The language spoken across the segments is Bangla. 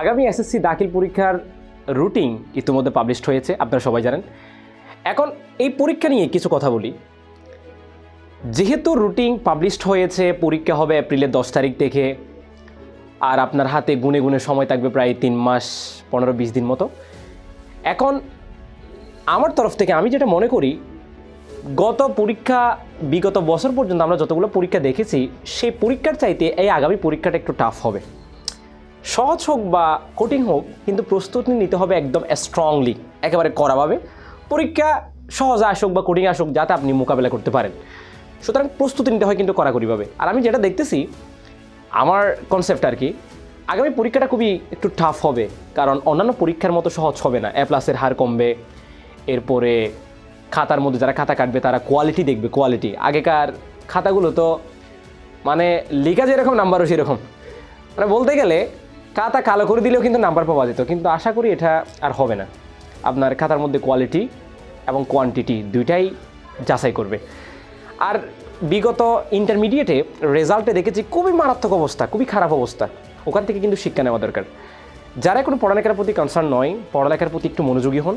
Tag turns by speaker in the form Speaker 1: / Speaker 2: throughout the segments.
Speaker 1: আগামী এসএসসি দাখিল পরীক্ষার রুটিন ইতিমধ্যে পাবলিশড হয়েছে, আপনারা সবাই জানেন। এখন এই পরীক্ষা নিয়ে কিছু কথা বলি। যেহেতু রুটিন পাবলিশড হয়েছে, পরীক্ষা হবে এপ্রিলের দশ তারিখ থেকে, আর আপনার হাতে গুনে গুনে সময় থাকবে প্রায় তিন মাস, পনেরো, বিশ দিন মতো। এখন আমার তরফ থেকে আমি যেটা মনে করি, গত পরীক্ষা, বিগত বছর পর্যন্ত আমরা যতগুলো পরীক্ষা দেখেছি, সেই পরীক্ষার চাইতে এই আগামী পরীক্ষাটা একটু টাফ হবে। সহজ হোক বা কঠিন হোক, কিন্তু প্রস্তুতি নিতে হবে একদম স্ট্রংলি একেবারে করাভাবে পরীক্ষা সহজ আসুক বা কঠিন আসুক, যাতে আপনি মোকাবেলা করতে পারেন। সুতরাং প্রস্তুতি নিতে হয় কিন্তু কড়াকড়িভাবে। আর আমি যেটা দেখতেছি, আমার কনসেপ্ট আর কি, আগামী পরীক্ষাটা খুবই একটু টাফ হবে, কারণ অন্যান্য পরীক্ষার মতো সহজ হবে না। এ প্লাসের হার কমবে, এরপরে খাতার মধ্যে যারা খাতা কাটবে, তারা কোয়ালিটি দেখবে কোয়ালিটি আগেকার খাতাগুলো তো মানে লেখা যেরকম নাম্বারও সেরকম। মানে বলতে গেলে খাতা কালো করে দিলেও কিন্তু নাম্বার পাওয়া যেত, কিন্তু আশা করি এটা আর হবে না। আপনার খাতার মধ্যে কোয়ালিটি এবং কোয়ান্টিটি দুইটাই যাচাই করবে। আর বিগত ইন্টারমিডিয়েটে রেজাল্টে দেখেছি খুবই মারাত্মক অবস্থা, খুবই খারাপ অবস্থা। ওখান থেকে কিন্তু শিক্ষা নেওয়া দরকার। যারা কোনো পড়ালেখার প্রতি কনসার্ন নয়, পড়ালেখার প্রতি একটু মনোযোগী হন।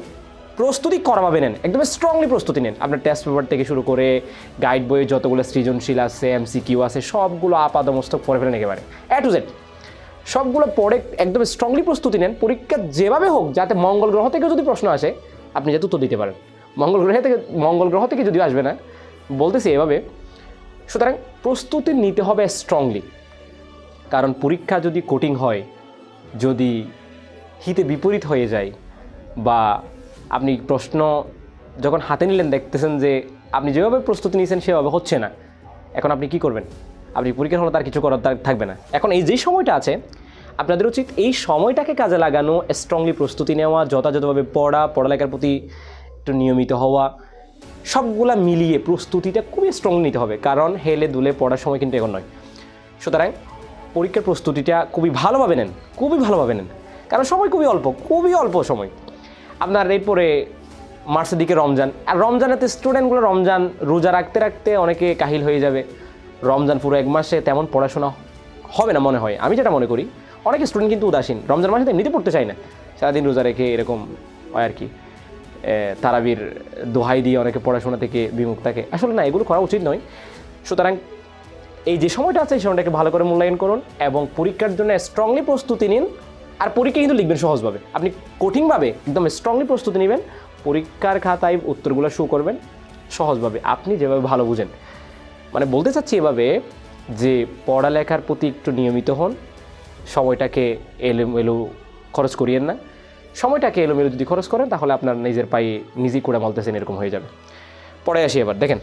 Speaker 1: প্রস্তুতি করাভাবে নেন, একদম স্ট্রংলি প্রস্তুতি নেন। আপনার টেস্ট পেপার থেকে শুরু করে গাইড বইয়ে যতগুলো সৃজনশীল আছে এমসিকিউ আছে, সবগুলো আপাদমস্তক পড়ে ফেলেন একেবারে। এ টু জেড সবগুলো পড়ে একদম স্ট্রংলি প্রস্তুতি নেন। পরীক্ষা যেভাবে হোক, যাতে মঙ্গল গ্রহ থেকে যদি প্রশ্ন আসে, আপনি যাতে উত্তর দিতে পারেন। মঙ্গল গ্রহে থেকে, মঙ্গল গ্রহ থেকে যদিও আসবে না, বলতেছি এভাবে, সুতরাং প্রস্তুতি নিতে হবে স্ট্রংলি কারণ পরীক্ষা যদি কঠিন হয়, যদি হিতে বিপরীত হয়ে যায়, বা আপনি প্রশ্ন যখন হাতে নিলেন, দেখতেছেন যে আপনি যেভাবে প্রস্তুতি নিয়েছেন, সেভাবে হচ্ছে না। এখন আপনি কি করবেন? আপনি পরীক্ষার হলে তার কিছু করার থাকবে না। এখন এই যে সময়টা আছে, আপনাদের উচিত এই সময়টাকে কাজে লাগানো স্ট্রংলি প্রস্তুতি নেওয়া, যথাযথভাবে পড়া, পড়ালেখার প্রতি একটু নিয়মিত হওয়া, সবগুলা মিলিয়ে প্রস্তুতিটা খুবই স্ট্রং নিতে হবে। কারণ হেলে দুলে পড়ার সময় কিন্তু এখন নয়। সুতরাং পরীক্ষার প্রস্তুতিটা খুবই ভালোভাবে নেন, খুবই ভালোভাবে নেন। কারণ সময় খুবই অল্প খুবই অল্প সময়। আপনার এরপরে মার্চের দিকে রমজান, আর রমজানেতে স্টুডেন্টগুলো রমজান রোজা রাখতে রাখতে অনেকে কাহিল হয়ে যাবে। রমজান পুরো এক মাসে তেমন পড়াশোনা হবে না মনে হয়। আমি যেটা মনে করি, অনেক স্টুডেন্ট কিন্তু উদাসীন। রমজান মাসে এমনিতে পড়তে চায় না। সারাদিন রোজা রেখে এরকম হয় আর কি। তারাবির দোহাই দিয়ে অনেকে পড়াশোনা থেকে বিমুখ থাকে। আসলে না, এগুলো করা উচিত নয়। সুতরাং এই যে সময়টা আছে, এই সময়টাকে ভালো করে মূল্যায়ন করুন এবং পরীক্ষার জন্য স্ট্রংলি প্রস্তুতি নিন। আর পরীক্ষা কিন্তু লিখবেন সহজভাবে। আপনি কঠিনভাবে একদম স্ট্রংলি প্রস্তুতি নেবেন। পরীক্ষার খাতায় উত্তরগুলো শো করবেন সহজভাবে। আপনি যেভাবে ভালো বুঝেন। মানে বলতে চাচ্ছি এভাবে যে পড়ালেখার প্রতি একটু নিয়মিত হন, সময়টাকে এলোমেলো খরচ করিয়েন না। সময়টাকে এলোমেলো যদি খরচ করেন, তাহলে আপনার নিজের পায়ে নিজেই করে মালতেছেন এরকম হয়ে যাবে। পড়ে আসি এবার, দেখেন।